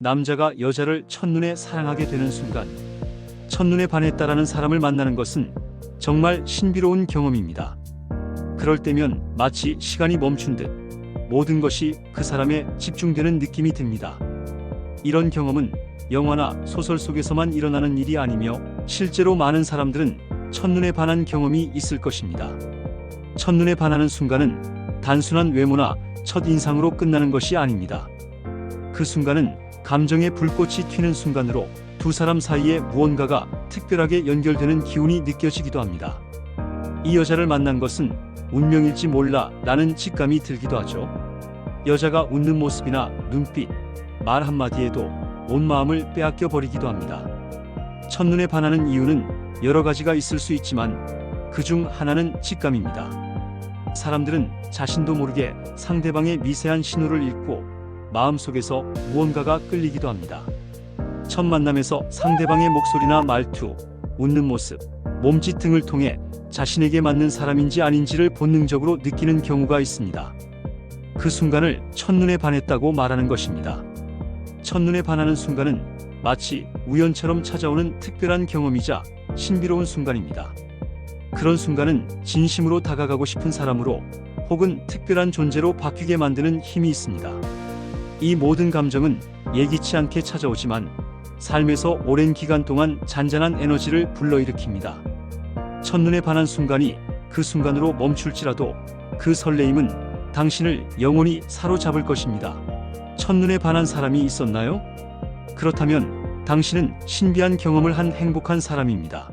남자가 여자를 첫눈에 사랑하게 되는 순간 첫눈에 반했다라는 사람을 만나는 것은 정말 신비로운 경험입니다. 그럴 때면 마치 시간이 멈춘 듯 모든 것이 그 사람에 집중되는 느낌이 듭니다. 이런 경험은 영화나 소설 속에서만 일어나는 일이 아니며 실제로 많은 사람들은 첫눈에 반한 경험이 있을 것입니다. 첫눈에 반하는 순간은 단순한 외모나 첫인상으로 끝나는 것이 아닙니다. 그 순간은 감정의 불꽃이 튀는 순간으로 두 사람 사이에 무언가가 특별하게 연결되는 기운이 느껴지기도 합니다. 이 여자를 만난 것은 운명일지 몰라 라는 직감이 들기도 하죠. 여자가 웃는 모습이나 눈빛, 말 한마디에도 온 마음을 빼앗겨 버리기도 합니다. 첫눈에 반하는 이유는 여러 가지가 있을 수 있지만 그 중 하나는 직감입니다. 사람들은 자신도 모르게 상대방의 미세한 신호를 읽고 마음속에서 무언가가 끌리기도 합니다. 첫 만남에서 상대방의 목소리나 말투, 웃는 모습, 몸짓 등을 통해 자신에게 맞는 사람인지 아닌지를 본능적으로 느끼는 경우가 있습니다. 그 순간을 첫눈에 반했다고 말하는 것입니다. 첫눈에 반하는 순간은 마치 우연처럼 찾아오는 특별한 경험이자 신비로운 순간입니다. 그런 순간은 진심으로 다가가고 싶은 사람으로 혹은 특별한 존재로 바뀌게 만드는 힘이 있습니다. 이 모든 감정은 예기치 않게 찾아오지만 삶에서 오랜 기간 동안 잔잔한 에너지를 불러일으킵니다. 첫눈에 반한 순간이 그 순간으로 멈출지라도 그 설레임은 당신을 영원히 사로잡을 것입니다. 첫눈에 반한 사람이 있었나요? 그렇다면 당신은 신비한 경험을 한 행복한 사람입니다.